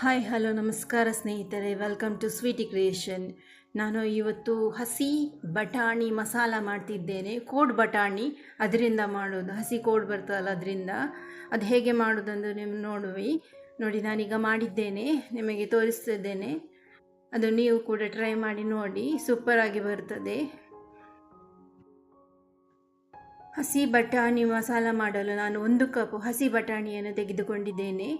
Hi hello ನಮಸ್ಕಾರ ಸ್ನೇಹಿತರೆ. Welcome to Sweety creation ನಾನು ಇವತ್ತು ಹಸಿ ಬಟಾಣಿ ಮಸಾಲ ಮಾಡ್ತಿದ್ದೇನೆ. ಕೋಡ್ ಬಟಾಣಿ ಅದರಿಂದ ಮಾಡೋದು. ಹಸಿ ಕೋಡ್ ಬರ್ತದಲ್ಲ ಅದರಿಂದ. ಅದು ಹೇಗೆ ಮಾಡೋದಂದು ನಿಮ್ಮ ನೋಡುವಿ ನೋಡಿ, ನಾನೀಗ ಮಾಡಿದ್ದೇನೆ. ನಿಮಗೆ ತೋರಿಸ್ತಿದ್ದೇನೆ. ಅದು ನೀವು ಕೂಡ ಟ್ರೈ ಮಾಡಿ ನೋಡಿ. ಸೂಪರಾಗಿ ಬರ್ತದೆ. ಹಸಿ ಬಟಾಣಿ ಮಸಾಲ ಮಾಡಲು ನಾನು ಒಂದು ಕಪ್ ಹಸಿ ಬಟಾಣಿಯನ್ನು ತೆಗೆದುಕೊಂಡಿದ್ದೇನೆ.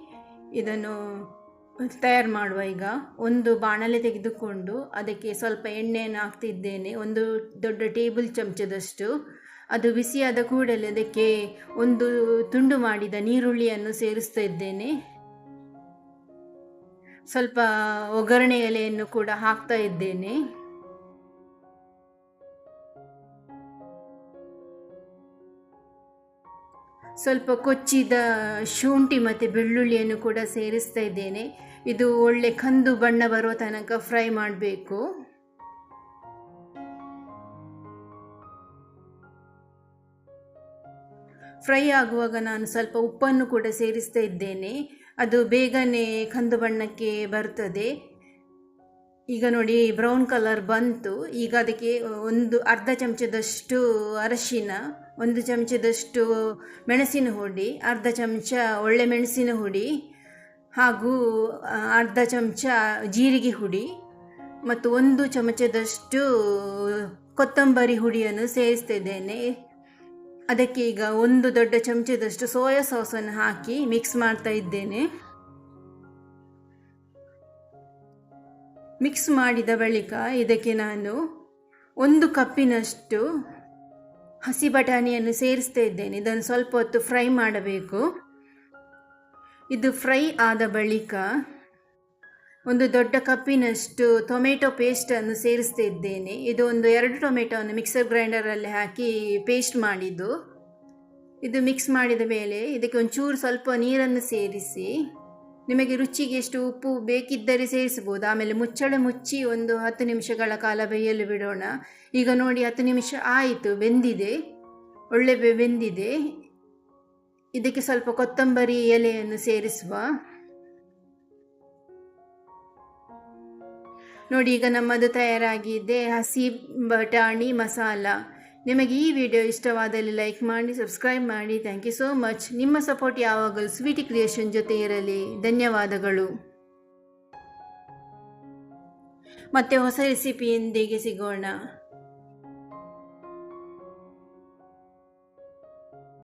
ಇದನ್ನು ತಯಾರು ಮಾಡುವ ಈಗ ಒಂದು ಬಾಣಲೆ ತೆಗೆದುಕೊಂಡು ಅದಕ್ಕೆ ಸ್ವಲ್ಪ ಎಣ್ಣೆಯನ್ನು ಹಾಕ್ತಿದ್ದೇನೆ. ಒಂದು ದೊಡ್ಡ ಟೇಬಲ್ ಚಮಚದಷ್ಟು. ಅದು ಬಿಸಿಯಾದ ಕೂಡಲೇ ಅದಕ್ಕೆ ಒಂದು ತುಂಡು ಮಾಡಿದ ನೀರುಳ್ಳಿಯನ್ನು ಸೇರಿಸ್ತಾ ಇದ್ದೇನೆ. ಸ್ವಲ್ಪ ಒಗ್ಗರಣೆ ಎಲೆಯನ್ನು ಕೂಡ ಹಾಕ್ತಾ ಇದ್ದೇನೆ. ಸ್ವಲ್ಪ ಕೊಚ್ಚಿದ ಶುಂಠಿ ಮತ್ತು ಬೆಳ್ಳುಳ್ಳಿಯನ್ನು ಕೂಡ ಸೇರಿಸ್ತಾ ಇದ್ದೇನೆ. ಇದು ಒಳ್ಳೆ ಕಂದು ಬಣ್ಣ ಬರುವ ತನಕ ಫ್ರೈ ಮಾಡಬೇಕು. ಫ್ರೈ ಆಗುವಾಗ ನಾನು ಸ್ವಲ್ಪ ಉಪ್ಪನ್ನು ಕೂಡ ಸೇರಿಸ್ತಾ ಇದ್ದೇನೆ. ಅದು ಬೇಗನೆ ಕಂದು ಬಣ್ಣಕ್ಕೆ ಬರ್ತದೆ. ಈಗ ನೋಡಿ ಬ್ರೌನ್ ಕಲರ್ ಬಂತು. ಈಗ ಅದಕ್ಕೆ ಒಂದು ಅರ್ಧ ಚಮಚದಷ್ಟು ಅರಶಿನ, ಒಂದು ಚಮಚದಷ್ಟು ಮೆಣಸಿನ ಹುಡಿ, ಅರ್ಧ ಚಮಚ ಒಳ್ಳೆ ಮೆಣಸಿನ ಹುಡಿ ಹಾಗೂ ಅರ್ಧ ಚಮಚ ಜೀರಿಗೆ ಹುಡಿ ಮತ್ತು ಒಂದು ಚಮಚದಷ್ಟು ಕೊತ್ತಂಬರಿ ಹುಡಿಯನ್ನು ಸೇರಿಸ್ತಿದ್ದೇನೆ. ಅದಕ್ಕೆ ಈಗ ಒಂದು ದೊಡ್ಡ ಚಮಚದಷ್ಟು ಸೋಯಾ ಸಾಸನ್ನು ಹಾಕಿ ಮಿಕ್ಸ್ ಮಾಡ್ತಾ ಇದ್ದೇನೆ. ಮಿಕ್ಸ್ ಮಾಡಿದ ಬಳಿಕ ಇದಕ್ಕೆ ನಾನು ಒಂದು ಕಪ್ಪಿನಷ್ಟು ಹಸಿ ಬಟಾಣಿಯನ್ನು ಸೇರಿಸ್ತಾ ಇದ್ದೇನೆ. ಇದನ್ನು ಸ್ವಲ್ಪ ಹೊತ್ತು ಫ್ರೈ ಮಾಡಬೇಕು. ಇದು ಫ್ರೈ ಆದ ಬಳಿಕ ಒಂದು ದೊಡ್ಡ ಕಪ್ಪಿನಷ್ಟು ಟೊಮೆಟೊ ಪೇಸ್ಟನ್ನು ಸೇರಿಸ್ತಾ ಇದ್ದೇನೆ. ಇದು ಒಂದು ಎರಡು ಟೊಮೆಟೊವನ್ನು ಮಿಕ್ಸರ್ ಗ್ರೈಂಡರಲ್ಲಿ ಹಾಕಿ ಪೇಸ್ಟ್ ಮಾಡಿದ್ದು. ಇದು ಮಿಕ್ಸ್ ಮಾಡಿದ ಮೇಲೆ ಇದಕ್ಕೆ ಒಂಚೂರು ಸ್ವಲ್ಪ ನೀರನ್ನು ಸೇರಿಸಿ ನಿಮಗೆ ರುಚಿಗೆ ಎಷ್ಟು ಉಪ್ಪು ಬೇಕಿದ್ದರೆ ಸೇರಿಸ್ಬೋದು ಆಮೇಲೆ ಮುಚ್ಚಳ ಮುಚ್ಚಿ ಒಂದು ಹತ್ತು ನಿಮಿಷಗಳ ಕಾಲ ಬೇಯಲು ಬಿಡೋಣ. ಈಗ ನೋಡಿ, ಹತ್ತು ನಿಮಿಷ ಆಯಿತು, ಬೆಂದಿದೆ. ಒಳ್ಳೆ ಬೆಂದಿದೆ. ಇದಕ್ಕೆ ಸ್ವಲ್ಪ ಕೊತ್ತಂಬರಿ ಎಲೆಯನ್ನು ಸೇರಿಸುವ. ನೋಡಿ, ಈಗ ನಮ್ಮದು ತಯಾರಾಗಿದೆ ಹಸಿ ಬಟಾಣಿ ಮಸಾಲ. ನಿಮಗೆ ಈ ವಿಡಿಯೋ ಇಷ್ಟವಾದಲ್ಲಿ ಲೈಕ್ ಮಾಡಿ, ಸಬ್ಸ್ಕ್ರೈಬ್ ಮಾಡಿ. ಥ್ಯಾಂಕ್ ಯು ಸೋ ಮಚ್ ನಿಮ್ಮ ಸಪೋರ್ಟ್ ಯಾವಾಗಲೂ ಸ್ವೀಟಿ ಕ್ರಿಯೇಷನ್ ಜೊತೆ ಇರಲಿ. ಧನ್ಯವಾದಗಳು. ಮತ್ತೆ ಹೊಸ ರೆಸಿಪಿಯೊಂದಿಗೆ ಸಿಗೋಣ.